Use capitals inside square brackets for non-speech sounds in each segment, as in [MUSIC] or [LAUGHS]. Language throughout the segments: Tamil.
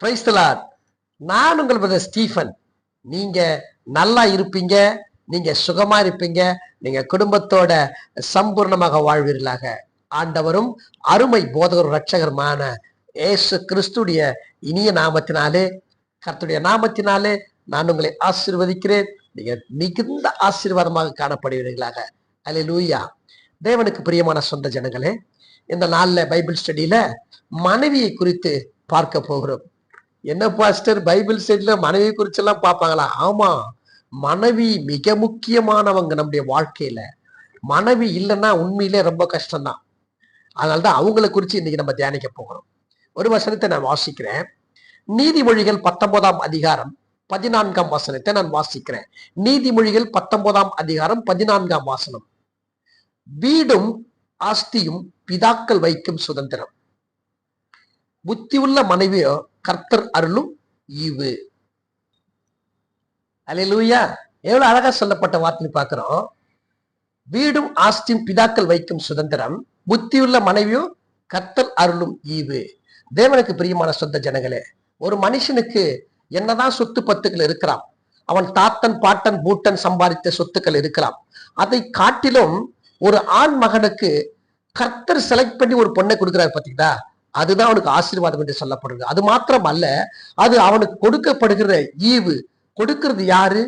பிரைஸ்தலார் நான் உங்கள் பிரதர் ஸ்டீஃபன் நீங்க நல்லா இருப்பீங்க நீங்க சுகமா இருப்பீங்க நீங்க குடும்பத்தோட சம்பூர்ணமாக வாழ்வீர்களாக. ஆண்டவரும் அருமை போதகரும் ரட்சகருமான ஏசு கிறிஸ்துடைய இனிய நாமத்தினாலே கர்த்துடைய நாமத்தினாலே நான் உங்களை ஆசீர்வதிக்கிறேன். நீங்க மிகுந்த ஆசீர்வாதமாக காணப்படுவீர்களாக. அல்லேலூயா தேவனுக்கு பிரியமான சொந்த ஜனங்களே இந்த நாளில் பைபிள் ஸ்டடியில மனைவியை குறித்து பார்க்க போகிறோம். என்ன பாஸ்டர்? பைபிள் ஸ்டடியில மனைவி குறிச்செல்லாம் பார்ப்பாங்களா? ஆமா. மனைவி மிக முக்கியமானவங்க நம்முடைய வாழ்க்கையில. மனைவி இல்லைன்னா உண்மையிலே ரொம்ப கஷ்டம்தான். அதனால்தான் அவங்களை குறித்து இன்னைக்கு நம்ம தியானிக்க போகிறோம். ஒரு வசனத்தை நான் வாசிக்கிறேன். நீதிமொழிகள் பத்தொன்பதாம் அதிகாரம் பதினான்காம் வசனத்தை நான் வாசிக்கிறேன். நீதிமொழிகள் பத்தொன்பதாம் அதிகாரம் பதினான்காம் வாசனம். வீடும் ஆஸ்தியும் பிதாக்கள் வைக்கும் சுதந்திரம். புத்தி உள்ள மனைவியோ கர்த்தர் அருளும் ஈவு. அலையலூயா எவ்வளவு அழகா சொல்லப்பட்ட வார்த்தை பார்க்கிறோம். வீடும் ஆஸ்தியும் பிதாக்கள் வைக்கும் சுதந்திரம் புத்தியுள்ள மனைவியும் கர்த்தர் அருளும் ஈவு. தேவனுக்கு பிரியமான சொந்த ஜனங்களே ஒரு மனுஷனுக்கு என்னதான் சொத்து பத்துக்கள் இருக்கிறான் அவன் தாத்தன் பாட்டன் பூட்டன் சம்பாதித்த சொத்துக்கள் இருக்கிறான் அதை காட்டிலும் ஒரு ஆண் மகனுக்கு கர்த்தர் செலக்ட் பண்ணி ஒரு பொண்ணை கொடுக்கிறார் பாத்தீங்களா? அதுதான் அவனுக்கு ஆசீர்வாதம் என்று சொல்லப்படுது அது மாத்திரம் அல்ல அது அவனுக்கு கொடுக்கப்படுகிற ஈவு. கொடுக்கிறது யாரு?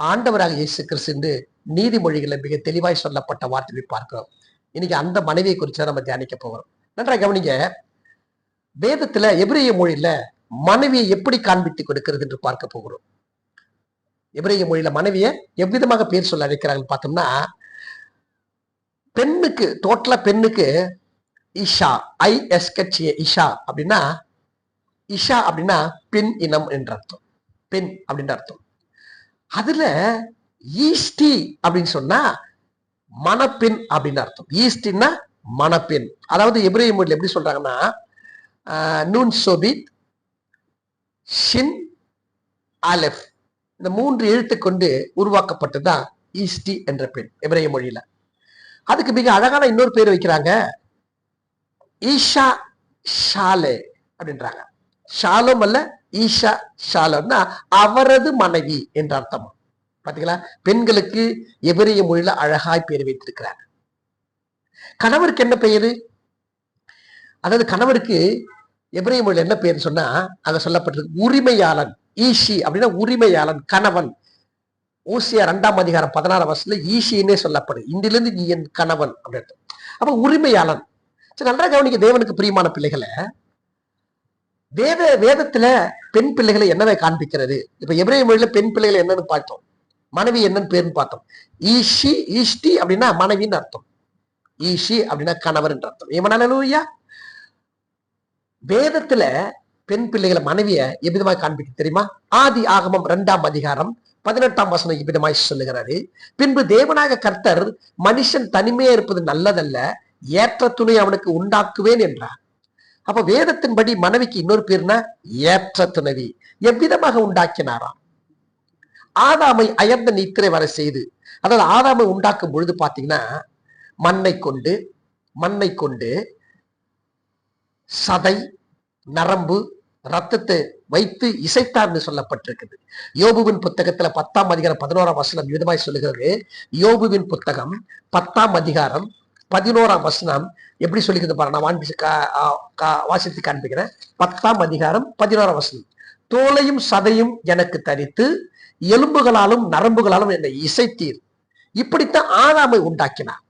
ஆண்டவராக இயேசு கிறிஸ்து என்று நீதிமொழிகளை மிக தெளிவாய் சொல்லப்பட்ட வார்த்தையை பார்க்கிறோம். இன்னைக்கு அந்த மனைவியை குறித்து நம்ம தியானிக்க போகிறோம். நன்றாக கவனிங்க வேதத்துல எபிரேய மொழியில மனைவியை எப்படி காண்பித்து கொடுக்கிறது என்று பார்க்க போகிறோம். எபிரேய மொழியில மனைவியை எவ்விதமாக பேர் சொல்ல அழைக்கிறாங்கன்னு பார்த்தோம்னா பெண்ணுக்கு டோட்டலா பெண்ணுக்கு இஷா ஐ எஸ் இஷா அப்படின்னா இஷா அப்படின்னா பெண் இனம் என்ற அர்த்தம். பெண் அப்படின்ற அர்த்தம். அதுல ஈஸ்டி அப்படின்னு சொன்னா மணப்பெண் அப்படின்னு அர்த்தம். ஈஸ்டின்னா மணப்பெண் அதாவது எப்ரேய மொழியில் எப்படி சொல்றாங்கன்னா நூன் சோபித் ஷின் அலெஃப். இந்த மூன்று எழுத்து கொண்டு உருவாக்கப்பட்டதுதான் ஈஸ்டி என்ற பெண் எப்ரேய மொழியில. அதுக்கு மிக அழகான இன்னொரு பேர் வைக்கிறாங்க ஈஷா ஷாலே அப்படின்றாங்க. ஷாலும் அல்ல ஈஷா ஷாலம்னா அவரது மனைவி என்ற அர்த்தம். பாத்தீங்களா? பெண்களுக்கு எபிரிய மொழியில அழகாய் பேர் வைத்திருக்கிறார். கணவருக்கு என்ன பெயரு? அதாவது கணவருக்கு எபிரிய மொழியில் என்ன பெயர் சொன்னா அங்க சொல்லப்பட்டிருக்கு உரிமையாளன் ஈஷி அப்படின்னா உரிமையாளன் கணவன். ஊசியா ரெண்டாம் அதிகாரம் பதினாறாம் வருஷத்துல ஈஷின்னே சொல்லப்படும் இன்றிலிருந்து நீ என் கணவன் அப்படின்னு அப்ப உரிமையாளன் சரி நன்றாக கவனிக்க தேவனுக்கு பிரியமான பிள்ளைகளை. வேத வேதத்துல பெண் பிள்ளைகளை என்னவை காண்பிக்கிறது? இப்ப எபிரேய மொழியில பெண் பிள்ளைகள் என்னன்னு பார்த்தோம். மனைவி என்னன்னு பேர்னு பார்த்தோம். ஈஷி ஈஷ்டி அப்படின்னா மனைவின்னு அர்த்தம். ஈஷி அப்படின்னா கணவர் என்ற அர்த்தம். ஏமனாலூயா வேதத்துல பெண் பிள்ளைகளை மனைவிய எவ்விதமாய் காண்பிக்க தெரியுமா? ஆதி ஆகமம் இரண்டாம் அதிகாரம் பதினெட்டாம் வசனம் இவ்விதமாய் சொல்லுகிறாரு. பின்பு தேவனாக கர்த்தர் மனுஷன் தனிமையா இருப்பது நல்லதல்ல ஏற்ற துணை அவனுக்கு உண்டாக்குவேன் என்றார். அப்ப வேதத்தின்படி மனைவிக்கு இன்னொரு பேர்னா ஏற்ற துணைவி. எவ்விதமாக உண்டாக்கினாராம்? ஆதாமை அயர்ந்த நித்திரை வர செய்து அதாவது ஆதாமை உண்டாக்கும் பொழுது பாத்தீங்கன்னா மண்ணை கொண்டு மண்ணை கொண்டு சதை நரம்பு ரத்தத்தை வைத்து இசைத்தார்னு சொல்லப்பட்டிருக்குது. யோபுவின் புத்தகத்துல பத்தாம் அதிகாரம் பதினோராம் வசனம் விதமாய் சொல்லுகிறது. யோபுவின் புத்தகம் பத்தாம் அதிகாரம் பதினோராம் வசனம் எப்படி சொல்லிக்கிறது பாரு நான் வாங்கி வாசித்து காண்பிக்கிறேன். பத்தாம் அதிகாரம் பதினோராம் வசனம். தோலையும் சதையும் எனக்கு தரித்து எலும்புகளாலும் நரம்புகளாலும் என்னை இசைத்தீர். இப்படித்தான் ஆறாமை உண்டாக்கினார்.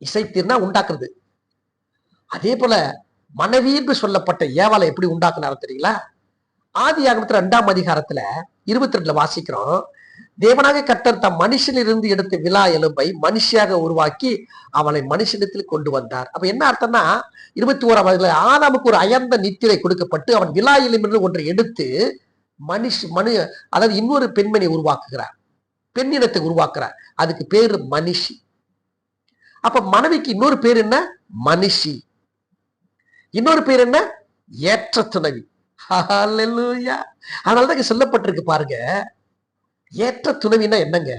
இசைத்தீர்னா உண்டாக்குறது. அதே போல மனைவி என்று சொல்லப்பட்ட ஏவாலை எப்படி உண்டாக்குனாரு தெரியுங்களா? ஆதி ஆகமத்துல ரெண்டாம் அதிகாரத்துல இருபத்தி ரெண்டுல வாசிக்கிறோம். தேவனாக கர்த்தர் தம் மனுஷனிலிருந்து எடுத்த விழா எலும்பை மனுஷியாக உருவாக்கி அவளை மனுஷனிடத்தில் கொண்டு வந்தார். அப்ப என்ன அர்த்தம்னா இருபத்தி ஓராம் வயதுல ஆதாமுக்கு ஒரு அயர்ந்த நித்திரை கொடுக்கப்பட்டு அவன் விழா எலும்பிலிருந்து ஒன்றை எடுத்து மனுஷ் மனு அதாவது இன்னொரு பெண்மணி உருவாக்குகிறார். பெண்ணினத்தை உருவாக்குறார் அதுக்கு பேர் மனுஷி. அப்ப மனைவிக்கு இன்னொரு பேர் என்ன? மனுஷி. இன்னொரு பேர் என்ன? ஏற்ற துணவி அதனாலதான் சொல்லப்பட்டிருக்கு பாருங்க. ஏற்ற துணைவினா என்னங்க?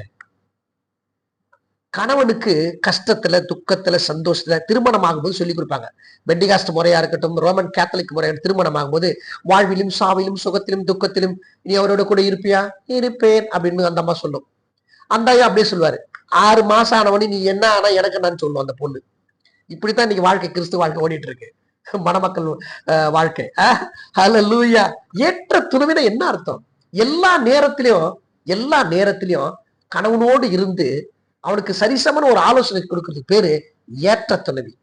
கணவனுக்கு கஷ்டத்துல துக்கத்துல சந்தோஷத்துல திருமணம் ஆகும்போது சொல்லி கொடுப்பாங்க. பெண்டிகாஸ்ட் முறையா இருக்கட்டும் ரோமன் கேத்தலிக் முறையா திருமணம் ஆகும்போது வாழ்விலும் சாவிலும் சுகத்திலும் துக்கத்திலும் நீ அவரோட கூட இருப்பியா? இருப்பேன் அப்படின்னு அந்த அம்மா சொல்லும். அந்த ஐயா அப்படியே சொல்லுவாரு. ஆறு மாசம் ஆனவனே நீ என்ன ஆனா எனக்கு நான் சொல்லுவோம் அந்த பொண்ணு. இப்படித்தான் இன்னைக்கு வாழ்க்கை கிறிஸ்து வாழ்க்கை ஓடிட்டு இருக்கு மணமக்கள் அஹ், வாழ்க்கை. லூயா ஏற்ற துணைவின என்ன அர்த்தம்? எல்லா நேரத்திலையும் எல்லா நேரத்திலையும் கணவனோடு இருந்து அவனுக்கு சரிசமன ஒரு ஆலோசனை கொடுக்கறது பேரு ஏற்ற துணவி.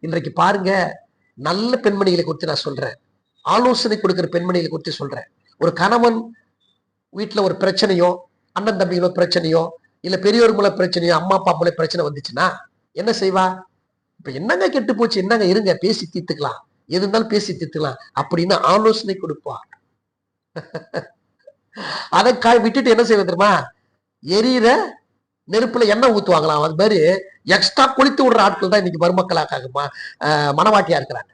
இன்றைக்கு பாருங்க நல்ல பெண்மணிகளை குறித்து நான் சொல்றேன். ஆலோசனை கொடுக்கிற பெண்மணிகளை குறித்து சொல்றேன். ஒரு கணவன் வீட்டுல ஒரு பிரச்சனையோ அண்ணன் தம்பிகளோ பிரச்சனையோ இல்ல பெரியோர் மூலம் பிரச்சனையோ அம்மா அப்பா மூல பிரச்சனை வந்துச்சுன்னா என்ன செய்வா? இப்ப என்னங்க கெட்டு போச்சு? என்னங்க இருங்க பேசி தீர்த்துக்கலாம். எது இருந்தாலும் பேசி தீர்த்துக்கலாம். அப்படின்னு ஆலோசனை கொடுப்பா. [LAUGHS] அதை காய் விட்டுட்டு என்ன செய்வது தெரியுமா? எரியிற நெருப்புல எண்ணெய் ஊத்துவாங்களாம். அது மாதிரி எக்ஸ்ட்ரா குளித்து விடுற ஆட்கள் தான் இன்னைக்கு மருமக்களாக்காக மனவாட்டியா இருக்கிறாங்க.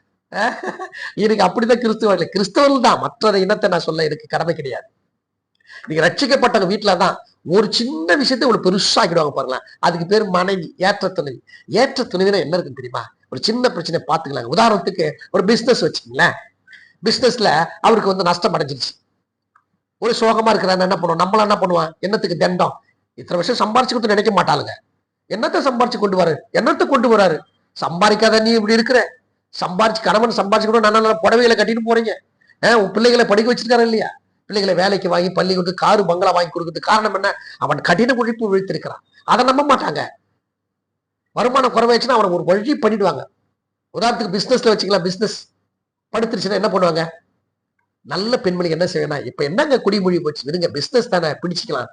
இன்னைக்கு அப்படிதான் கிறிஸ்துவர்கள் கிறிஸ்தவர்கள் தான். மற்ற இனத்தை நான் சொல்ல எனக்கு கடமை கிடையாது. நீங்க ரட்சிக்கப்பட்டவங்க வீட்டுல தான் ஒரு சின்ன விஷயத்த இவ்வளவு பெருசாக்கிடுவாங்க பாருங்களேன். அதுக்கு பேர் மனைவி ஏற்ற துணைவி. ஏற்ற துணைவினா என்ன இருக்குன்னு தெரியுமா? ஒரு சின்ன பிரச்சனை பாத்துக்கலாங்க உதாரணத்துக்கு ஒரு பிசினஸ் வச்சுக்கங்களேன். பிசினஸ்ல அவருக்கு வந்து நஷ்டம் அடைஞ்சிருச்சு. ஒரு சோகமா இருக்கிறான் என்ன பண்ணுவோம் நம்மள என்ன பண்ணுவான்? என்னத்துக்கு தண்டம்? இத்தனை வருஷம் சம்பாரிச்சு கொடுத்து நினைக்க மாட்டாளுங்க. என்னத்தை சம்பாரிச்சு கொண்டு வராரு? என்னத்தை கொண்டு வராரு? சம்பாதிக்காத நீ இப்படி இருக்கிற. சம்பாரிச்சு கணவன் சம்பாரிச்சு கூட நல்ல நல்ல புடவைகளை கட்டிட்டு போறீங்க. ஏன் உன் பிள்ளைகளை படிக்க வச்சிருக்காரு இல்லையா? பிள்ளைகளை வேலைக்கு வாங்கி பள்ளி கொடுத்து காரு பங்களா வாங்கி கொடுக்குறது காரணம் என்ன? அவன் கடின உழைப்பு விழித்திருக்கிறான் அதை நம்ப மாட்டாங்க. வருமானம் குறைவாச்சுன்னா அவனை ஒரு வழி பண்ணிடுவாங்க. உதாரணத்துக்கு பிசினஸ்ல வச்சுக்கலாம். பிசினஸ் படுத்துருச்சுன்னா என்ன பண்ணுவாங்க? நல்ல பெண்மணி என்ன செய்யணும் இப்ப என்னங்க குடிமொழி போச்சு? விடுங்க பிசினஸ் தானே பிடிச்சிக்கலாம்.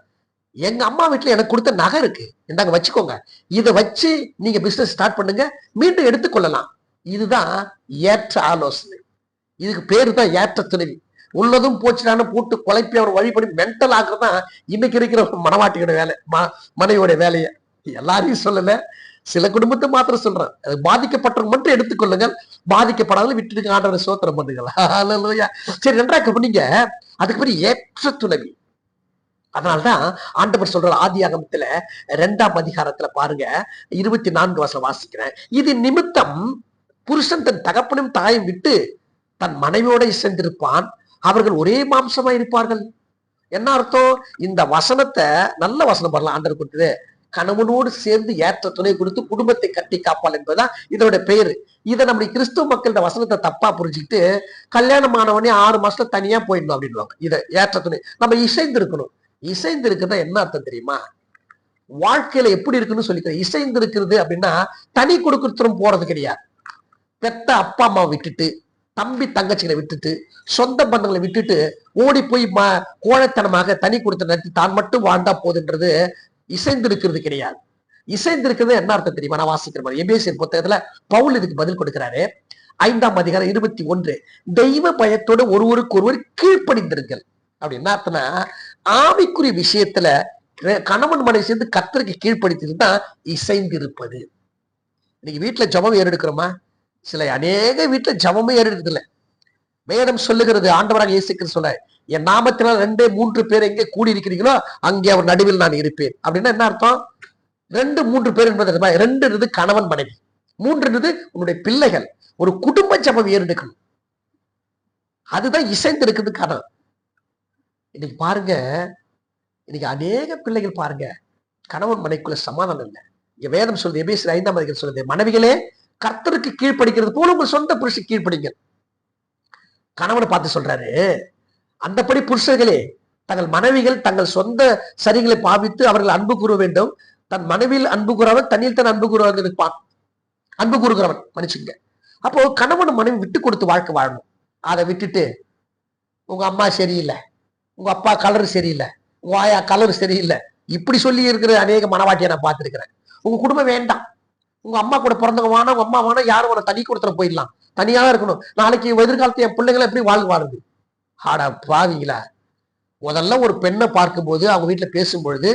எங்க அம்மா வீட்டுல எனக்கு கொடுத்த நகை இருக்கு. இந்தாங்க வச்சுக்கோங்க. இதை வச்சு நீங்க பிசினஸ் ஸ்டார்ட் பண்ணுங்க. மீண்டும் எடுத்துக்கொள்ளலாம். இதுதான் ஏற்ற ஆலோசனை. இதுக்கு பேரு தான் ஏற்ற துணைவி. உள்ளதும் போச்சுனான்னு போட்டு குழப்பி அவர் வழி பண்ணி மென்டல் ஆகுறதான் இன்னைக்கு இருக்கிற மனவாட்டியோட வேலை மனைவியோட வேலையை. எல்லாரையும் சொல்லல. சில குடும்பத்தை மாத்திரம் சொல்றேன். அது பாதிக்கப்பட்டவங்க மட்டும் எடுத்துக்கொள்ளுங்கள். பாதிக்கப்படாத விட்டுடுங்க. ஆண்டவரை சோத்திரம் பண்ணுங்களா. சரி நன்றா கவனிங்க. அதுக்கு பிறகு ஏற்ற துணவி. அதனால்தான் ஆண்டவர் சொல்ற ஆதி ஆகமத்துல ரெண்டாம் அதிகாரத்துல பாருங்க. இருபத்தி நான்கு வருஷம் வாசிக்கிறேன். இது நிமித்தம் புருஷன் தன் தகப்பனும் தாயும் விட்டு தன் மனைவியோட சேர்ந்திருப்பான் அவர்கள் ஒரே மாம்சமா இருப்பார்கள் என்ன அர்த்தம்? இந்த வசனத்தை நல்ல வசனம் பண்ணலாம் ஆண்டர் கொடுத்தது. கணவனோடு சேர்ந்து ஏற்ற துணை கொடுத்து குடும்பத்தை கட்டி காப்பாள் என்பதுதான் இதோட பெயர். இதை நம்முடைய கிறிஸ்துவ மக்கள் இந்த வசனத்தை தப்பா புரிஞ்சுக்கிட்டு கல்யாணம் ஆனவனே ஆறு மாசத்துல தனியா போயிடணும் அப்படின்வாங்க இதை ஏற்ற துணை. நம்ம இசைந்து இருக்கணும் இசைந்து இருக்கிறதா என்ன அர்த்தம் தெரியுமா? வாழ்க்கையில எப்படி இருக்குன்னு சொல்லிக்கிறேன். இசைந்து இருக்கிறது அப்படின்னா தனி கொடுக்கறதும் போறது கிடையாது. பெத்த அப்பா அம்மா விட்டுட்டு தம்பி தங்கச்சிகளை விட்டுட்டு சொந்த பந்தங்களை விட்டுட்டு ஓடி போய் கோழைத்தனமாக தனி கொடுத்த நடத்தி தான் மட்டும் வாழ்ந்தா போதுன்றது இசைந்திருக்கிறது கிடையாது. இசைந்திருக்கிறது என்ன அர்த்தம் தெரியுமா? நான் வாசிக்கிற மாதிரி. எபேசியர் புத்தகத்துல பவுல் இதுக்கு பதில் கொடுக்கிறாரு. ஐந்தாம் அதிகாரம் இருபத்தி ஒன்று. தெய்வ பயத்தோடு ஒருவருக்கு ஒருவர் கீழ்ப்படிந்திருங்கள். அப்படி என்ன அர்த்தம்னா ஆவிக்குரிய விஷயத்துல கணவன் மனைவி சேர்ந்து கத்தருக்கு கீழ்ப்படுத்திட்டு தான் இசைந்திருப்பது. இன்னைக்கு வீட்டுல ஜபம் ஏறெடுக்கிறோமா? சில அநேக வீட்டுல ஜபமே ஏறெடுக்கிறது இல்ல வேதம் சொல்லுகிறது ஆண்டவராக இயேசுக்கு சொல்ல என் நாமத்தினால் ரெண்டே மூன்று பேர் எங்கே கூடி இருக்கிறீங்களோ அங்கே அவர் நடுவில் நான் இருப்பேன். அப்படின்னா என்ன அர்த்தம்? ரெண்டு மூன்று பேர் என்பது ரெண்டுன்றது கணவன் மனைவி. மூன்றுன்றது உன்னுடைய பிள்ளைகள். ஒரு குடும்ப ஜபம் ஏறெடுக்கணும். அதுதான் இசைந்து இருக்குது கணவன் இன்னைக்கு பாருங்க இன்னைக்கு அநேக பிள்ளைகள் பாருங்க கணவன் மனைக்குள்ள சமாதானம் இல்லை. இங்க வேதம் சொல்லுது எபிஎஸ் ஐந்தாம் அதிகம் சொல்லுது மனைவிகளே கர்த்தருக்கு கீழ்ப்படிக்கிறது போல உங்க சொந்த புருஷன் கீழ்ப்படிங்க கணவனை பார்த்து சொல்றாரு அந்தபடி புருஷர்களே தங்கள் மனைவிகள் தங்கள் சொந்த சரிகளை பாவித்து அவர்கள் அன்பு கூற வேண்டும். தன் மனைவியில் அன்பு கூறவன் தண்ணியில் தன் அன்பு கூறுவாங்க இருப்பான் அன்பு கூறுகிறவன் மனுஷங்க. அப்போ கணவன் மனைவி விட்டு கொடுத்து வாழ்க்கை வாழணும். அதை விட்டுட்டு உங்க அம்மா சரியில்லை. உங்க அப்பா கலர் சரியில்லை. உங்க ஆயா கலர் சரியில்லை. இப்படி சொல்லி இருக்கிற அநேக மனவாட்டியை நான் பார்த்துருக்கிறேன். உங்க குடும்பம் வேண்டாம். உங்க அம்மா கூட பிறந்தவங்க வேணா உங்க அம்மா வேணா யாரும் உன தனி கொடுத்துட போயிடலாம். தனியாக இருக்கணும். நாளைக்கு எதிர்காலத்து என் பிள்ளைங்களை எப்படி வாழ் வாழுது? ஆடா பாவீங்களா? முதல்ல ஒரு பெண்ணை பார்க்கும்போது அவங்க வீட்டுல பேசும்பொழுது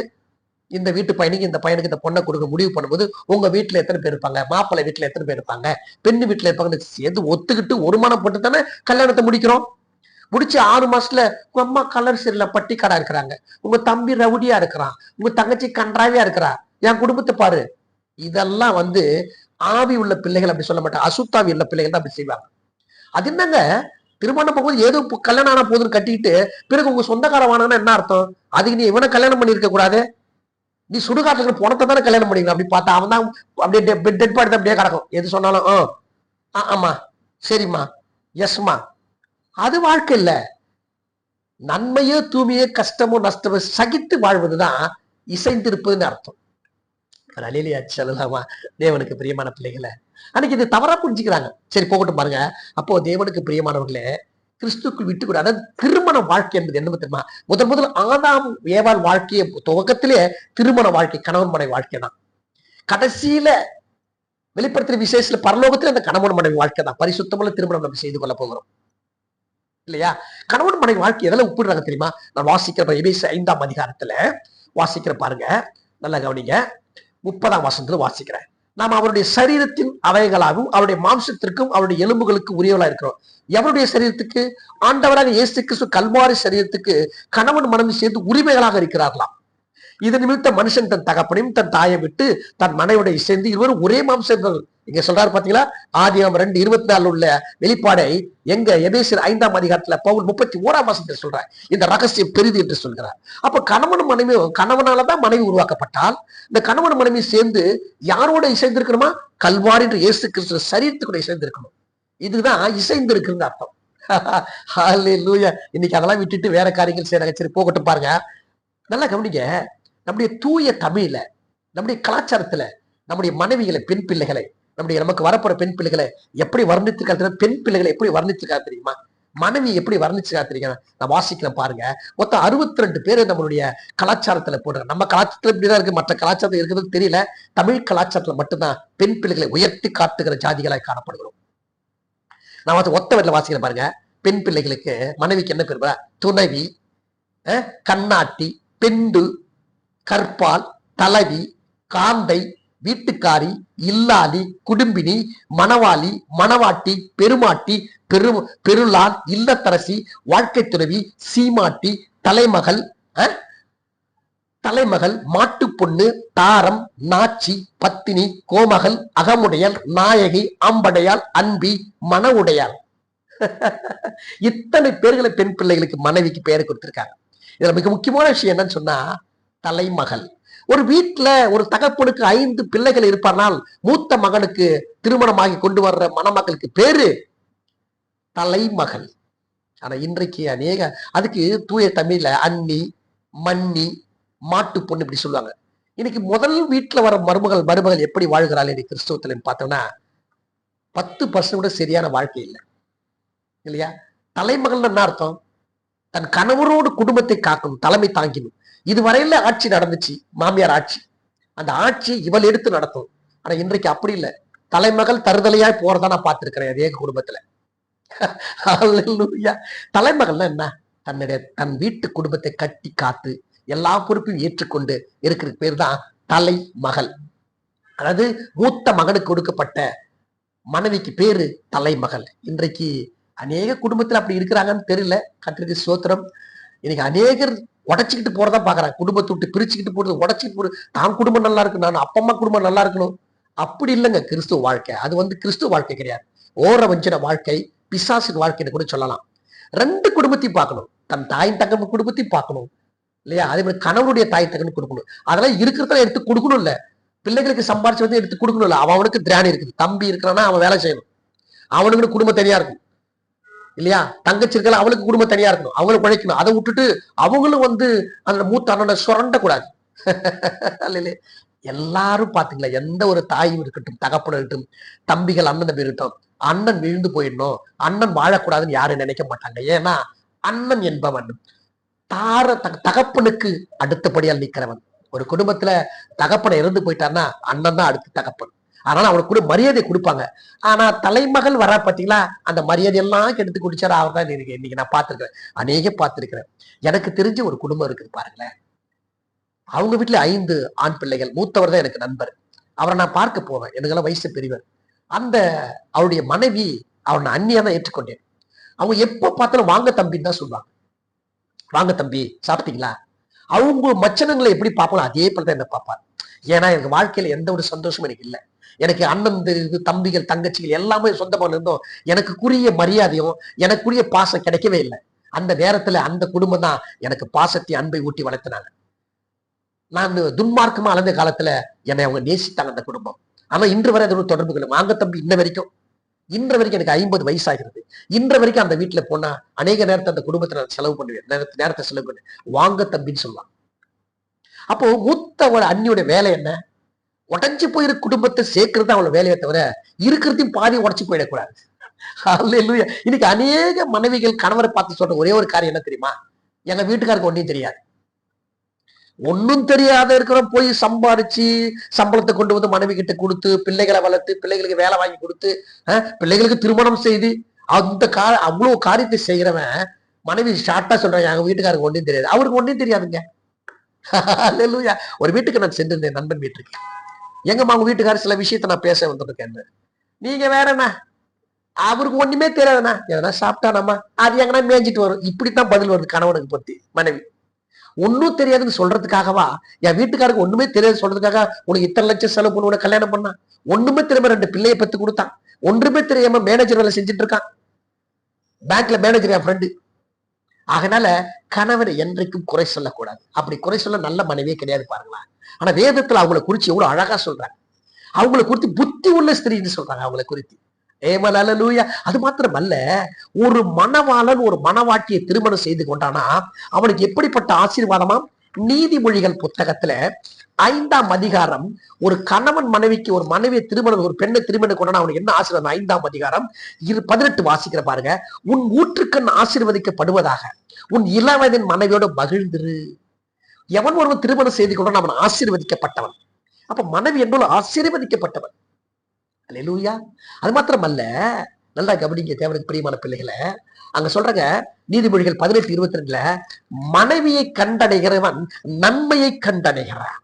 இந்த வீட்டு பையனுக்கு இந்த பையனுக்கு இந்த பொண்ணை கொடுக்க முடிவு பண்ணும்போது உங்க வீட்டுல எத்தனை பேர் இருப்பாங்க? மாப்பிள்ளை வீட்டுல எத்தனை பேர் இருப்பாங்க? பெண்ணு வீட்டுல இருப்பாங்கன்னு சேர்ந்து ஒத்துக்கிட்டு ஒரு மனம் போட்டு தானே கல்யாணத்தை முடிக்கிறோம்? முடிச்சு ஆறு மாசத்துல உங்க அம்மா கலர் சரியில்லை பட்டிக்காடா இருக்கிறாங்க. உங்க தம்பி ரவுடியா இருக்கிறான். உங்க தங்கச்சி கன்றாவியா இருக்கிறா. என் குடும்பத்தை பாரு. இதெல்லாம் வந்து ஆவி உள்ள பிள்ளைகள் அப்படி சொல்ல மாட்டாங்க. அசுத்தாவி உள்ள பிள்ளைகள் தான் அப்படி செய்வாங்க. அது என்னங்க? திருமணம் போகும்போது ஏதோ கல்யாணம் ஆன போதுன்னு கட்டிக்கிட்டு பிறகு உங்க சொந்தக்காரவானா என்ன அர்த்தம்? அதுக்கு நீ இவனை கல்யாணம் பண்ணிருக்க கூடாது? நீ சுடுகாட்டுல இருக்கிற பணத்தை தானே கல்யாணம் பண்ணிக்கலாம் அப்படி பார்த்தா அவன் தான் அப்படியே டெட் பாடி அப்படியே கிடக்கும். எது சொன்னாலும் ஆ ஆ, ஆமா சரிம்மா எஸ்மா அது வாழ்க்கை இல்ல. நன்மையோ தூய்மையோ கஷ்டமோ நஷ்டமோ சகித்து வாழ்வதுதான் இசைந்திருப்பதுன்னு அர்த்தம். அலிலியா சொல்லலாமா? தேவனுக்கு பிரியமான பிள்ளைகளை. அன்னைக்கு இது தவறா புரிஞ்சுக்கிறாங்க. சரி போகட்டும் பாருங்க. அப்போ தேவனுக்கு பிரியமானவர்களே கிறிஸ்துக்குள் விட்டு கூட அதாவது திருமண வாழ்க்கை என்பது என்ன தெரியுமா? முதல் முதல் ஆதாம் ஏவாள் வாழ்க்கையை துவக்கத்திலே திருமண வாழ்க்கை கணவன் மனைவி வாழ்க்கை தான். கடைசியில வெளிப்படுத்துற விசேஷத்துல பரலோகத்துல அந்த கணவன் மனைவி வாழ்க்கை தான். பரிசுத்தமுள்ள திருமணம் நம்ம செய்து கொள்ள போகிறோம். இல்லையா? கணவன் மனைவி வாழ்க்கை எதில் ஒப்பிடுறாங்க தெரியுமா? நான் வாசிக்கிற ஐந்தாம் அதிகாரத்துல வாசிக்கிற பாருங்க. நல்லா கவனிங்க. முப்பதாம் வசனத்தில் வாசிக்கிறேன். நாம் அவருடைய சரீரத்தின் அவைகளாகவும் அவருடைய மாம்சத்திற்கும் அவருடைய எலும்புகளுக்கு உரியவளா இருக்கிறோம். எவருடைய சரீரத்துக்கு? ஆண்டவராக இயேசு கிறிஸ்து கல்வாரி சரீரத்துக்கு கணவன் மனைவி சேர்ந்து உரிமைகளாக இருக்கிறார்களாம் இது நிமித்த மனுஷன் தன் தகப்பனையும் தன் தாயை விட்டு தன் மனைவிட சேர்ந்து இருவரும் ஒரே மாம்சங்கள் இங்க சொல்றாரு பாத்தீங்களா? ஆதியம் ரெண்டு இருபத்தி நாலு உள்ள வெளிப்பாடை எங்க எபேசியர் ஐந்தாம் அதிகாரத்துல பவுல் முப்பத்தி ஓராம் மாசத்துல சொல்றார். இந்த ரகசியம் பெரிது என்று சொல்கிறார். அப்ப கணவன் மனைவியும் கணவனாலதான் மனைவி உருவாக்கப்பட்டால் இந்த கணவன் மனைவி சேர்ந்து யாரோட இசைந்திருக்கணுமா? கல்வாரி என்று இயேசு கிறிஸ்து சரீரத்துக்குள்ள இசைந்திருக்கணும். இதுதான் இசைந்திருக்குன்னு அர்த்தம். [LAUGHS] இன்னைக்கு அதெல்லாம் விட்டுட்டு வேற காரியங்கள் செய்யறாங்க. சரி போகட்டும் பாருங்க. நல்லா கவனிங்க. நம்முடைய தூய தமிழ்ல நம்முடைய கலாச்சாரத்துல நம்முடைய மனைவிகளை பெண் பிள்ளைகளை நம்முடைய நமக்கு வரப்போற பெண் பிள்ளைகளை எப்படி வர்ணித்திருக்கா பெண் பிள்ளைகளை எப்படி வர்ணிச்சிருக்கா தெரியுமா? மனைவி எப்படி வர்ணிச்சிருக்கா தெரியுமா? நான் வாசிக்கிறேன் பாருங்க. மொத்தம் அறுபத்தி ரெண்டு பேர் நம்மளுடைய கலாச்சாரத்துல போடுற நம்ம கலாச்சாரத்துல இப்படிதான் இருக்கு மற்ற கலாச்சாரத்துல இருக்கிறது தெரியல. தமிழ் கலாச்சாரத்துல மட்டும்தான் பெண் பிள்ளைகளை உயர்த்தி காட்டுகிற ஜாதிகளாய் காணப்படுகிறோம். நான் வந்து ஒத்த வீட்டில் வாசிக்கிறேன் பாருங்க. பெண் பிள்ளைகளுக்கு மனைவிக்கு என்ன பேர் துணைவி அஹ், கண்ணாட்டி பெண்டு கற்பால் தலைவி காந்தை வீட்டுக்காரி இல்லாளி குடும்பினி மணவாளி மணவாட்டி பெருமாட்டி பெரு பெருளான் இல்லத்தரசி வாழ்க்கை துறவி சீமாட்டி தலைமகள் தலைமகள் மாட்டு பொண்ணு தாரம் நாச்சி பத்தினி கோமகள் அகமுடையால் நாயகி அம்படையால் அன்பி மன [LAUGHS] இத்தனை பேர்களை பெண் பிள்ளைகளுக்கு மனைவிக்கு பெயர் கொடுத்திருக்காங்க. இதுல மிக முக்கியமான விஷயம் என்னன்னு சொன்னா தலைமகள். ஒரு வீட்டுல ஒரு தகப்பனுக்கு ஐந்து பிள்ளைகள் இருப்பார்னால் மூத்த மகனுக்கு திருமணமாகி கொண்டு வர்ற மணமகளுக்கு பேரு தலைமகள். ஆனா இன்றைக்கு அநேக அதுக்கு தூய தமிழ்ல அன்னி மன்னி மாட்டு பொண்ணு இப்படி சொல்லுவாங்க. இன்னைக்கு முதல் வீட்டுல வர மருமகள் மருமகள் எப்படி வாழ்கிறாள் இன்னைக்கு கிறிஸ்தவத்துல பார்த்தோம்னா பத்து பர்சன்ட் கூட சரியான வாழ்க்கை இல்லை. இல்லையா? தலைமகள் என்ன அர்த்தம்? தன் கணவரோடு குடும்பத்தை காக்கணும் தலைமை தாங்கினும். இதுவரையில ஆட்சி நடந்துச்சு மாமியார் ஆட்சி. அந்த ஆட்சி இவள் எடுத்து நடத்தும். ஆனா இன்றைக்கு அப்படி இல்லை. தலைமகள் தருதலையாய் போறதா நான் பார்த்திருக்கிறேன் அதே குடும்பத்துல. தலைமகள்னா என்ன? தன்னுடைய தன் வீட்டு குடும்பத்தை கட்டி காத்து எல்லா பொறுப்பையும் ஏற்றுக்கொண்டு இருக்கிற பேர் தான் தலைமகள். அதாவது மூத்த மகனுக்கு கொடுக்கப்பட்ட மனைவிக்கு பேரு தலைமகள். இன்றைக்கு அநேக குடும்பத்துல அப்படி இருக்கிறாங்கன்னு தெரியல. கத்திரிக்கு சோத்திரம் இன்னைக்கு அநேகர் உடைச்சிக்கிட்டு போறதா பாக்குறாங்க. குடும்பத்தை விட்டு பிரிச்சுக்கிட்டு போறது உடைச்சிட்டு போறது. தான் குடும்பம் நல்லா இருக்கு நான் அப்பா அம்மா குடும்பம் நல்லா இருக்கணும். அப்படி இல்லைங்க கிறிஸ்துவ வாழ்க்கை. அது வந்து கிறிஸ்துவ வாழ்க்கை கிடையாது. ஓர வஞ்சன வாழ்க்கை பிசாசின் வாழ்க்கைன்னு கூட சொல்லலாம். ரெண்டு குடும்பத்தையும் பார்க்கணும். தன் தாயின் தங்கம் குடும்பத்தையும் பார்க்கணும். இல்லையா? அதே மாதிரி கணவனுடைய தாய் தகன்னு கொடுக்கணும். அதெல்லாம் இருக்கிறதெல்லாம் எடுத்து கொடுக்கணும் இல்ல. பிள்ளைகளுக்கு சம்பாரிச்சு வந்து எடுத்து கொடுக்கணும் இல்ல. அவன் அவனுக்கு திராணி இருக்குது. தம்பி இருக்கிறான்னா அவன் வேலை செய்யணும். அவனுக்கு குடும்பம் தனியா இருக்கும். இல்லையா? தங்கச்சி இருக்கலாம் அவளுக்கு குடும்பம் தனியா இருக்கணும். அவங்களுக்கு உழைக்கணும். அதை விட்டுட்டு அவங்களும் வந்து அந்த மூத்த அண்ணனை சுரண்ட கூடாது இல்லையே [LAUGHS] எல்லாரும் பாத்தீங்களா? எந்த ஒரு தாயும் இருக்கட்டும் தகப்பனும் இருக்கட்டும் தம்பிகள் அண்ணன் தம்பி இருக்கட்டும் அண்ணன் விழுந்து போயிடணும். அண்ணன் வாழக்கூடாதுன்னு யாரும் நினைக்க மாட்டாங்க. ஏன்னா அண்ணன் என்பவன். தார தகப்பனுக்கு அடுத்தபடியால் நிக்கிறவன் ஒரு குடும்பத்துல தகப்பனை இறந்து போயிட்டான்னா அண்ணன் தான் அடுத்த தகப்பன். அதனால அவனுக்கு கூட மரியாதை கொடுப்பாங்க. ஆனா தலைமகள் வரா பாத்தீங்களா? அந்த மரியாதை எல்லாம் கெடுத்து குடிச்சாரு? அவர் தான் இன்னைக்கு இன்னைக்கு நான் பார்த்துருக்கிறேன். அநேக பார்த்துருக்கிறேன். எனக்கு தெரிஞ்ச ஒரு குடும்பம் இருக்குது பாருங்களேன். அவங்க வீட்டுல ஐந்து ஆண் பிள்ளைகள். மூத்தவர் தான் எனக்கு நண்பர். அவரை நான் பார்க்க போவேன். எனக்கெல்லாம் வயசு பெரியவர். அந்த அவருடைய மனைவி அவனை அந்நியா தான் ஏற்றுக்கொண்டேன். அவங்க எப்ப பார்த்தாலும் வாங்க தம்பின்னு தான் சொல்லுவாங்க. வாங்க தம்பி சாப்பிட்டீங்களா? அவங்க மச்சனங்களை எப்படி பார்ப்பாலும் அதே போல தான் என்ன பார்ப்பார் ஏன்னா எனக்கு வாழ்க்கையில எந்த ஒரு சந்தோஷமும் எனக்கு இல்லை. எனக்கு அண்ணன் தெரியுது தம்பிகள் தங்கச்சிகள் எல்லாமே சொந்தமாக இருந்தோம். எனக்குரிய மரியாதையும் எனக்குரிய பாசம் கிடைக்கவே இல்லை. அந்த நேரத்துல அந்த குடும்பம் தான் எனக்கு பாசத்தை அன்பை ஊட்டி வளர்த்தினாங்க. நான் துன்மார்க்கமா அளந்த காலத்துல என்னை அவங்க நேசித்தாங்க அந்த குடும்பம். ஆனா இன்று வரை அதோட தொடர்பு கொள்ளும் வாங்க தம்பி இன்ன வரைக்கும். இன்ற வரைக்கும் எனக்கு ஐம்பது வயசாகிறது. இன்ற வரைக்கும் அந்த வீட்டுல போனா அநேக நேரத்தை அந்த குடும்பத்தை நான் செலவு பண்ணுவேன். நேரத்தை நேரத்தை செலவு பண்ணுவேன். வாங்க தம்பின்னு சொல்லலாம் அப்போ மூத்தவோட ஒரு அண்ணியோட வேலை என்ன? உடஞ்சி போயிரு குடும்பத்தை சேர்க்கறது அவளை வேலையை தவிர இருக்கிறதையும் பாதி உடச்சி போயிடக்கூடாது. இன்னைக்கு அநேக மனைவிகள் கணவரை பார்த்து சொல்ற ஒரே ஒரு காரியம் என்ன தெரியுமா? எங்க வீட்டுக்காருக்கு ஒன்றையும் தெரியாது. ஒன்னும் தெரியாத இருக்கிறோம் போய் சம்பாரிச்சு சம்பளத்தை கொண்டு வந்து மனைவி கிட்ட கொடுத்து பிள்ளைகளை வளர்த்து பிள்ளைகளுக்கு வேலை வாங்கி கொடுத்து பிள்ளைகளுக்கு திருமணம் செய்து அந்த கா அவ்வளவு காரியத்தை செய்யறவன் மனைவி ஷார்ட்டா சொல்றேன் எங்க வீட்டுக்காருக்கு ஒன்றும் தெரியாது. அவருக்கு ஒன்றும் தெரியாதுங்க. [LAUGHS] ஒரு வீட்டுக்கு நான் சென்றிருந்தேன் நண்பன் வீட்டுக்கு. எங்கம்மா உங்க வீட்டுக்காரர் சில விஷயத்த நான் பேச வந்துருக்கேன் நீங்க வேறண்ணா. அவருக்கு ஒண்ணுமே தெரியாதுண்ணா. எதனா சாப்பிட்டானாமா அது எங்கன்னா மேய்ஞ்சிட்டு வரும். இப்படித்தான் பதில் வருது கணவனுக்கு பத்தி மனைவி. ஒன்னும் தெரியாதுன்னு சொல்றதுக்காகவா? என் வீட்டுக்காருக்கு ஒண்ணுமே தெரியாது சொல்றதுக்காக உனக்கு இத்தனை லட்சம் செலவு பண்ணி உனக்கு கல்யாணம் பண்ணா? ஒண்ணுமே தெரியாம ரெண்டு பிள்ளையை பத்து கொடுத்தான் ஒன்றுமே தெரியாம மேனேஜர் வேலை செஞ்சுட்டு இருக்கான். பேங்க்ல மேனேஜர் என் ஃப்ரெண்டு அதனால கணவனை என்றைக்கும் குறை சொல்லக்கூடாது. அப்படி குறை சொல்ல நல்ல மனைவியே கிடையாது பாருங்களா ஆனா வேதத்துல அவங்களை குறிச்சு எவ்வளவு அழகா சொல்றாங்க. அவங்களை குறித்து புத்தி உள்ள ஸ்திரீன்னு சொல்றாங்க அவங்களை குறித்து. ஏமலூயா அது மாத்திரம் அல்ல ஒரு மணவாளன் ஒரு மணவாட்டியை திருமணம் செய்து கொண்டானா அவனுக்கு எப்படிப்பட்ட ஆசீர்வாதமா? நீதிமொழிகள் புத்தகத்துல ஐந்தாம் அதிகாரம் ஒரு கணவன் மனைவிக்கு ஒரு மனைவியை திருமணம் ஒரு பெண்ணை திருமணம் கொண்டானா அவனுக்கு என்ன ஆசீர்வாதம்? ஐந்தாம் அதிகாரம் இரு பதினெட்டு வாசிக்கிற பாருங்க. உன் ஊற்றுக்கண் ஆசீர்வதிக்கப்படுவதாக உன் இளவயதின் மனைவியோட மகிழ்ந்திரு. எவன் ஒருவன் திருமணம் செய்து கொண்டு அவன் ஆசீர்வதிக்கப்பட்டவன். அப்ப மனைவி என்பது ஆசீர்வதிக்கப்பட்டவன். அல்லேலூயா. அது மாத்திரமல்ல நல்லா கவனிங்க தேவனுக்கு பிரியமான பிள்ளைகளை. அங்க சொல்றாங்க நீதிமொழிகள் பதினெட்டு இருபத்தி ரெண்டுல மனைவியை கண்டடைகிறவன் நன்மையை கண்டடைகிறான்.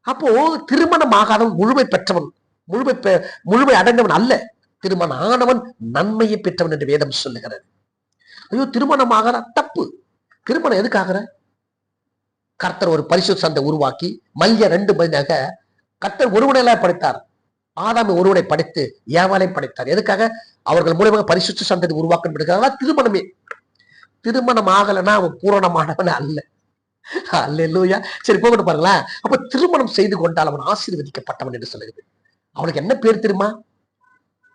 அப்போ திருமணம் ஆகாதவன் முழுமை பெற்றவன் முழுமை பெ- முழுமை அடைந்தவன் அல்ல. திருமணம் ஆனவன் நன்மையை பெற்றவன் என்று வேதம் சொல்லுகிறது. ஐயோ திருமணம் ஆகிற தப்பு. திருமணம் எதுக்காகிற? கர்த்தர் ஒரு பரிசுத்த சந்தை உருவாக்கி மல்ய ரெண்டு மதினாக கர்த்தர் ஒருவனையெல்லாம் படைத்தார். ஆதாமை ஒருவனை படைத்து ஏவாலையும் படைத்தார். எதுக்காக? அவர்கள் மூலமாக பரிசுத்த சந்ததி உருவாக்கப்படுகிறாரா திருமணமே. திருமணம் ஆகலைன்னா அவன் பூரணமானவன் அல்ல. அல்லூயா சரி போகணும் பாருங்களேன். அப்ப திருமணம் செய்து கொண்டால் அவன் ஆசீர்வதிக்கப்பட்டவன் என்று சொல்லுகிறது. அவனுக்கு என்ன பேர் தெரியுமா?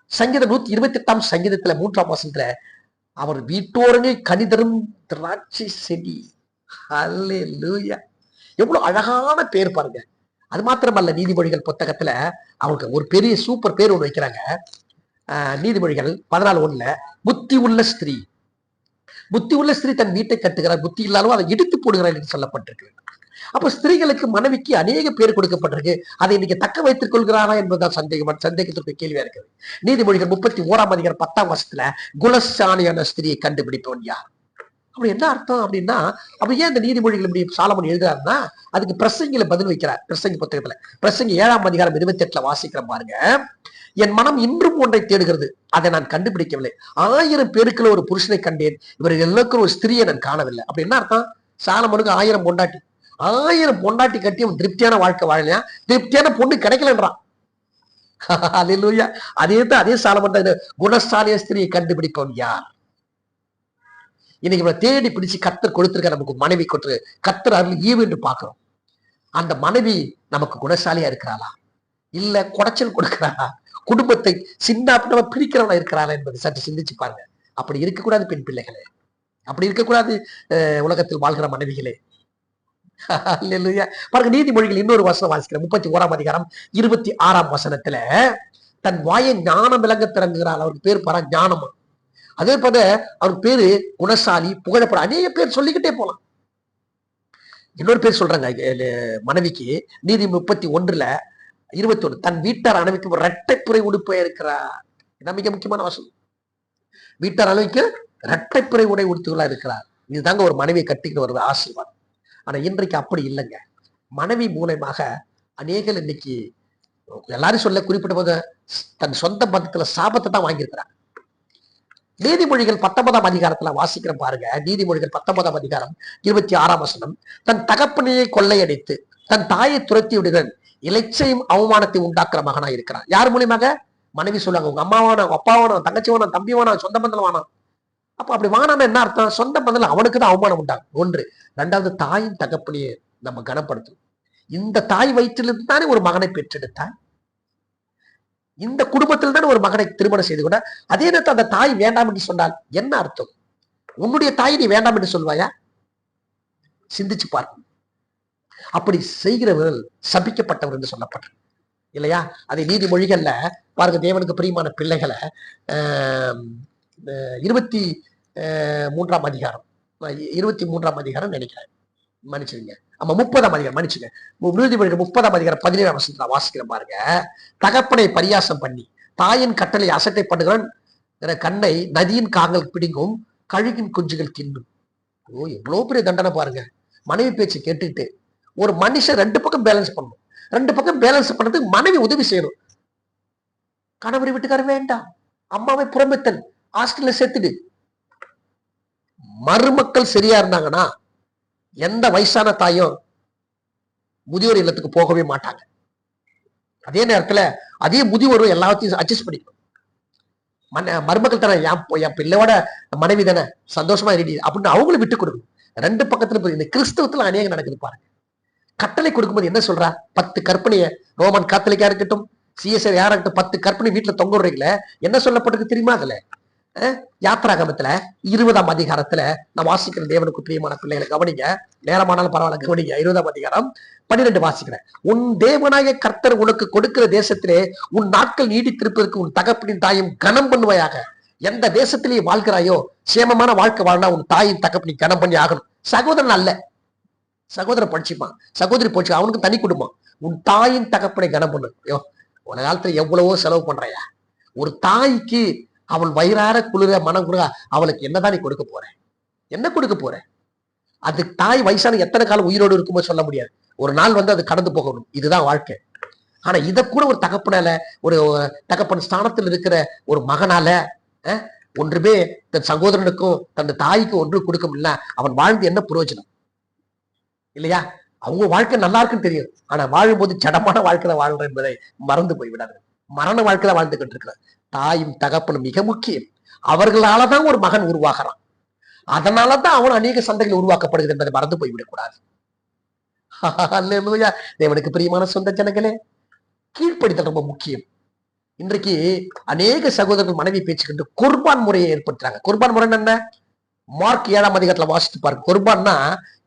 சங்கீதம் நூத்தி இருபத்தி எட்டாம் சங்கீதத்துல மூன்றாம் மாசத்துல அவர் வீட்டோரமே கனிதரும் திராட்சை செடி. அல்லேலூயா எவ்வளவு அழகான பேர் பாருங்க. அது மாத்திரமல்ல நீதிமொழிகள் புத்தகத்துல அவங்களுக்கு ஒரு பெரிய சூப்பர் பேர் ஒன்று வைக்கிறாங்க. ஆஹ் நீதிமொழிகள் பதினாலு ஒண்ணுல புத்தி உள்ள ஸ்திரீ. புத்தி உள்ள ஸ்திரீ தன் வீட்டை கட்டுகிறார். புத்தி இல்லாலும் அதை இடித்து போடுகிறார் என்று சொல்லப்பட்டிருக்கு. அப்ப ஸ்திரீகளுக்கு மனைவிக்கு அநேக பேர் கொடுக்கப்பட்டிருக்கு. அதை இன்னைக்கு தக்க வைத்துக் கொள்கிறாரா என்பதுதான் சந்தேகம். சந்தேகத்திற்கு கேள்வியா இருக்குது. நீதிமொழிகள் முப்பத்தி ஓராம் அதிகாரம் பத்தாம் வருஷத்துல குலசாணியான ஸ்திரியை கண்டுபிடிப்பவன் யார்? அப்படி என்ன அர்த்தம் அப்படின்னா அப்ப ஏன் இந்த நீதிமொழிகள் இப்படி சாலமன் எழுதுறாருன்னா அதுக்கு பிரசங்கில பதில் வைக்கிறார் பிரசங்க புத்தகத்துல. பிரசங்க ஏழாம் அதிகாரம் இருபத்தி எட்டுல வாசிக்கிற பாருங்க. என் மனம் இன்றும் ஒன்றை தேடுகிறது அதை நான் கண்டுபிடிக்கவில்லை. ஆயிரம் பேருக்குள்ள ஒரு புருஷனை கண்டேன் இவர்கள் எல்லாருக்கும் ஒரு ஸ்திரியை நான் காணவில்லை. அப்படி என்ன அர்த்தம்? சாலமனுக்கு ஆயிரம் பொண்டாட்டி. ஆயிரம் பொண்டாட்டி கட்டி அவன் திருப்தியான வாழ்க்கை வாழலையா? திருப்தியான பொண்ணு கிடைக்கலன்றான் [LAUGHS] அதே தான் அதே சாலமன் குணசாலிய ஸ்திரியை கண்டுபிடிப்பவன் யார்? இன்னைக்கு இவளை தேடி பிடிச்சு கத்தர் கொடுத்துருக்க நமக்கு மனைவி கொடுத்து கத்தர் அருள் ஈவு என்று பார்க்கிறோம். அந்த மனைவி நமக்கு குணசாலியா இருக்கிறாளா? இல்ல குடைச்சல் கொடுக்கிறாளா? குடும்பத்தை சின்ன நம்ம பிரிக்கிறவனா இருக்கிறாளா என்பதை சற்று சிந்திச்சு பாருங்க. அப்படி இருக்கக்கூடாது பெண் பிள்ளைகளே. அப்படி இருக்கக்கூடாது உலகத்தில் வாழ்கிற மனைவிகளே. பாருங்க நீதிமொழிகள் இன்னொரு வசனம் வாசிக்கிறேன். முப்பத்தி ஓராம் அதிகாரம் இருபத்தி ஆறாம் வசனத்துல தன் வாயை ஞானம் விளங்க திறங்குகிறாள். அவருக்கு பேர் பாரா ஞானமா. அதே போல அவர் பேரு குணசாலி புகழப்பட அநேக பேர் சொல்லிக்கிட்டே போலாம். இன்னொரு பேர் சொல்றாங்க மனைவிக்கு நீதி முப்பத்தி ஒன்றுல இருபத்தி ஒன்று தன் வீட்டார் அணைவிக்கும் இரட்டைப்புரை உடுப்பை இருக்கிறார் இதான் மிக முக்கியமான வசனம். வீட்டார் அளவுக்கு இரட்டைப்புரை உடை உடுத்துகளா இருக்கிறார். இதுதாங்க ஒரு மனைவியை கட்டிக்கிட்டு வருது ஆசீர்வாதம். ஆனா இன்றைக்கு அப்படி இல்லைங்க. மனைவி மூலயமாக அநேகர் இன்னைக்கு எல்லாரும் சொல்ல குறிப்பிட்ட போது தன் சொந்த பந்தத்துல சாபத்தை தான் வாங்கியிருக்கிறாங்க நீதிமொழிகள் பத்தொன்பதாம் அதிகாரத்துல வாசிக்கிற பாருங்க. நீதிமொழிகள் பத்தொன்பதாம் அதிகாரம் இருபத்தி ஆறாம் வசனம். தன் தகப்பனையை கொள்ளையடித்து தன் தாயை துரத்தி விடுகிறன். இலச்சையும் அவமானத்தை உண்டாக்குற மகனா இருக்கிறான் யார் மூலியமாக? மனைவி சொல்லுவாங்க உங்க அம்மாவான உங்க அப்பாவான தங்கச்சி வேணாம் தம்பி வேணாம் சொந்த பந்தல் வேணாம் அப்ப அப்படி வானான என்ன அர்த்தம்? சொந்த பந்தல அவனுக்கு தான் அவமானம் உண்டாகும். ஒன்று ரெண்டாவது தாயின் தகப்பனையே நம்ம கனப்படுத்தும். இந்த தாய் வயிற்றிலிருந்து தானே ஒரு மகனை பெற்றெடுத்தான் இந்த குடும்பத்தில் தான் ஒரு மகனை திருமணம் செய்து கொண்ட அதே நேரத்தில் அந்த தாய் வேண்டாம் என்று சொன்னால் என்ன அர்த்தம்? உன்னுடைய தாய் நீ வேண்டாம் என்று சொல்வாயா? சிந்திச்சு பார். அப்படி செய்கிறவர்கள் சபிக்கப்பட்டவர் என்று சொல்லப்பட்ட இல்லையா? அதை நீதிமொழிகள்ல பாருங்க தேவனுக்கு பிரியமான பிள்ளைகளை ஆஹ், இருபத்தி ஆஹ், மூன்றாம் அதிகாரம் இருபத்தி மூன்றாம் அதிகாரம் நினைக்கிறேன். மன்னிச்சிருங்க ஆமா முப்பதாம் அதிகாரம் மன்னிச்சுங்க விருதி நீதிமொழிகள் முப்பதாம் அதிகாரம் பதினேழாம் வருஷத்துல வாசிக்கிற வாசிக்கிறேன் பாருங்க. தகப்பனை பரியாசம் பண்ணி தாயின் கட்டளை அசட்டை பண்ணுகிறன் கண்ணை நதியின் காங்கள் பிடிங்கும் கழுகின் குஞ்சுகள் தின்னும். ஓ எவ்வளோ பெரிய தண்டனை பாருங்க. மனைவி பேச்சு கேட்டுக்கிட்டு ஒரு மனுஷன் ரெண்டு பக்கம் பேலன்ஸ் பண்ணணும். ரெண்டு பக்கம் பேலன்ஸ் பண்றதுக்கு மனைவி உதவி செய்யணும். கணவரை வீட்டுக்கார வேண்டாம். அம்மாவை புறமித்தல் ஹாஸ்டல்ல சேர்த்துடு. மருமக்கள் சரியா இருந்தாங்கன்னா எந்த வயசான தாயும் முதியோர் இல்லத்துக்கு போகவே மாட்டாங்க. அதே நேரத்துல அதே முதியோரும் எல்லாத்தையும் அட்ஜஸ்ட் பண்ணிக்கணும். மன மருமக்கள் தானே என் என் பிள்ளையோட மனைவி தானே சந்தோஷமா ரெடி அப்படின்னு அவங்களும் விட்டு கொடுக்கணும். ரெண்டு பக்கத்துல இந்த கிறிஸ்தவத்துல அநேகம் நடக்குது பாருங்க. கட்டளை கொடுக்கும்போது என்ன சொல்றா? பத்து கற்பனையை ரோமன் காத்தலிக்கா இருக்கட்டும் சிஎஸ்ஆர் யாரா இருக்கட்டும் பத்து கற்பனை வீட்டுல தொங்க விடுறீங்களே என்ன சொல்லப்பட்டிருக்கு தெரியுமா அதுல? யாத்ராகமத்துல இருபதாம் அதிகாரத்துல நான் வாசிக்கிற தேவனுக்கு பிரியமான பிள்ளைகளை கவனிங்க. நேரமானாலும் பரவாயில்ல கவனிங்க. இருபதாம் அதிகாரம் பன்னிரெண்டு வாசிக்கிறேன். உன் தேவனாய கர்த்தர் உனக்கு கொடுக்கிற தேசத்திலே உன் நாட்கள் நீடித்திருப்பதற்கு உன் தகப்பனின் தாயும் கனம் பண்ணுவையாக. எந்த தேசத்திலேயே வாழ்கிறாயோ சேமமான வாழ்க்கை வாழ்னா உன் தாயின் தகப்பனி கனம் பண்ணி ஆகணும். சகோதரன் அல்ல. சகோதரன் படிச்சுப்பான். சகோதரி போச்சு அவனுக்கு தனி குடும்பம். உன் தாயின் தகப்பனை கனம் பண்ணு. ஐயோ உன காலத்துல எவ்வளவோ செலவு பண்றையா? ஒரு தாய்க்கு அவள் வயிறார குளிர மனம் குளிர அவளுக்கு என்னதான் நீ கொடுக்க போற? என்ன கொடுக்க போற? அது தாய் வயசான எத்தனை காலம் உயிரோடு இருக்குமோ சொல்ல முடியாது. ஒரு நாள் வந்து அது கடந்து போகணும். இதுதான் வாழ்க்கை. ஆனா இத கூட ஒரு தகப்பனால ஒரு தகப்பன் ஸ்தானத்தில் இருக்கிற ஒரு மகனால அஹ், ஒன்றுமே தன் சகோதரனுக்கும் தன் தாய்க்கும் ஒன்றும் கொடுக்க முடியல. அவன் வாழ்ந்து என்ன பிரயோஜனம் இல்லையா? அவங்க வாழ்க்கை நல்லா இருக்குன்னு தெரியும். ஆனா வாழும்போது ஜடமான வாழ்க்கையில வாழ்ற என்பதை மறந்து போய் விடாது மரண வாழ்க்கையில வாழ்ந்துகிட்டு இருக்கிறார். தாயும் தகப்பனும் மிக முக்கியம். அவர்களாலதான் ஒரு மகன் உருவாகிறான். அதனாலதான் அவன் அநேக சந்தைகள் உருவாக்கப்படுகிறது என்பதை மறந்து போய்விடக்கூடாது. தேவனுக்கு பிரியமான சொந்த ஜனங்களே கீழ்ப்படித்தல் ரொம்ப முக்கியம். இன்றைக்கு அநேக சகோதரர்கள் மனைவி பேச்சுக்கிட்டு குர்பான் முறையை ஏற்படுத்துறாங்க. குர்பான் முறை என்ன மார்க் ஏழாம் அதிகாரத்துல வாசித்து பாருங்க. குர்பான்னா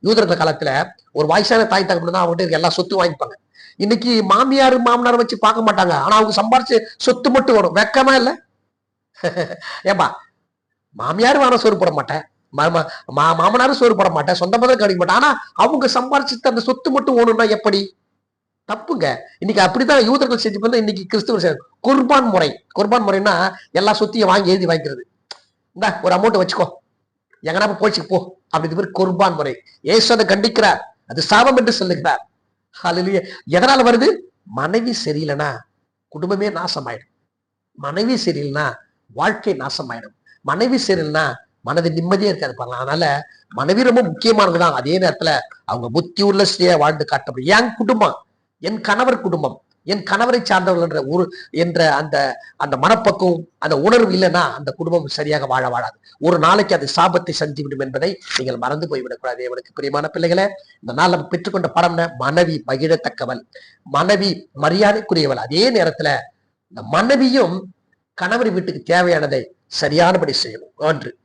யூதர்கள் காலத்துல ஒரு வயசான தாய் தகப்பன் தான் அவங்ககிட்ட எல்லா சொத்து வாங்கிப்பாங்க. இன்னைக்கு மாமியார் மாமனார் வச்சு பார்க்க மாட்டாங்க. ஆனா அவங்க சம்பாரிச்சு சொத்து மட்டும் வரும். வெக்கமா இல்ல? [LAUGHS] ஏப்பா மாமியார் வேணா சோறு போட மாட்டேன். மா- மாமனாரும் சோறு போட மாட்டேன். சொந்த பதம் கவனிக்க மாட்டேன். ஆனா அவங்க சம்பாரிச்சு அந்த சொத்து மட்டும் ஓணும்னா எப்படி? தப்புங்க. இன்னைக்கு அப்படிதான் யூதர்கள் செஞ்சு பண்ண இன்னைக்கு கிறிஸ்துவர் செய்றாங்க. குர்பான் முறை. குர்பான் முறைன்னா எல்லா சொத்தையும் வாங்கி எழுதி வாங்கிக்கிறது. இந்த ஒரு அமௌண்ட் வச்சுக்கோ. எங்கன்னா போச்சு போ. அப்படி இது பேர் குர்பான் முறை. ஏசு அதை கண்டிக்கிறார். அது சாபம் என்று சொல்லுகிறார். ஹalleluya எதனால வருது? மனைவி சரியில்லைனா குடும்பமே நாசமாயிடும். மனைவி சரியில்லைனா வாழ்க்கை நாசமாயிடும். மனைவி சரியில்லைனா மனது நிம்மதியே இருக்காது பாருங்க. அதனால மனைவி ரொம்ப முக்கியமானதுதான். அதே நேரத்துல அவங்க புத்தி உள்ள ஸ்ரீயா வாழ்ந்து காட்டப்படும். என் குடும்பம் என் கணவர் குடும்பம் என் கணவரை சார்ந்தவர்கள் என்ற ஒரு என்ற அந்த அந்த மனப்பக்குவம் அந்த உணர்வு இல்லைன்னா அந்த குடும்பம் சரியாக வாழ வாழாது. ஒரு நாளைக்கு அது சாபத்தை சந்திவிடும் என்பதை நீங்கள் மறந்து போய்விடக்கூடாது. இவனுக்கு பிரியமான பிள்ளைகளை இந்த நாள் நம்ம பெற்றுக்கொண்ட படம் மனைவி மகிழத்தக்கவள். மனைவி மரியாதைக்குரியவள். அதே நேரத்துல இந்த மனைவியும் கணவர் வீட்டுக்கு தேவையானதை சரியானபடி செய்யணும். ஒன்று.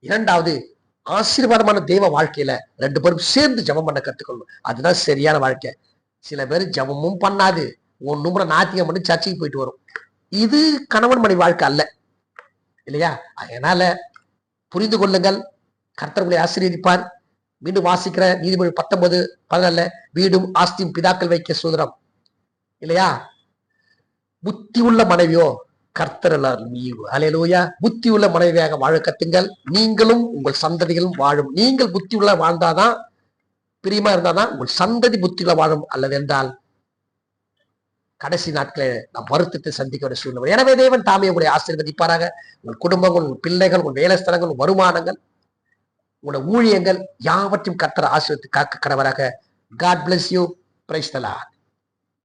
இரண்டாவது ஆசீர்வாதமான தெய்வ வாழ்க்கையில ரெண்டு பேரும் சேர்ந்து ஜெபம் பண்ண கத்துக்கொள்ளணும். அதுதான் சரியான வாழ்க்கை. சில பேர் ஜெபமும் பண்ணாது. ஒன்றும் கூட நாத்தியம் பண்ணி சர்ச்சைக்கு போயிட்டு வரும். இது கணவன் மணி வாழ்க்கை அல்ல. இல்லையா? அதனால புரிந்து கொள்ளுங்கள். கர்த்தர்களை உங்களை ஆசீர்வதிப்பார். மீண்டும் வாசிக்கிற நீதிமொழி பத்தொன்பது பதினால வீடும் ஆஸ்தியும் பிதாக்கள் வைக்க சுதந்திரம் இல்லையா? புத்தி உள்ள மனைவியோ கர்த்தர் அலையலூயா புத்தி உள்ள மனைவியாக வாழ கத்துங்கள். நீங்களும் உங்கள் சந்ததிகளும் வாழும். நீங்கள் புத்தி உள்ள வாழ்ந்தாதான் பிரியமா இருந்தாதான் உங்கள் சந்ததி புத்தியுள்ள வாழும் அல்லது என்றால் கடைசி நாட்களை நாம் வருத்தத்தை சந்திக்க வேண்டிய சூழ்நிலை எனவே தேவன் தாமே உங்களை ஆசீர்வதிப்பாராக. உங்கள் குடும்பங்கள் உங்கள் பிள்ளைகள் உங்கள் வேலைஸ்தலங்கள் உங்கள் வருமானங்கள் உங்களோட ஊழியங்கள் யாவற்றையும் கர்த்தர் ஆசீர்வதித்து காக்க கடவராக. காட் பிளஸ் யூ பிரைஸ் தலா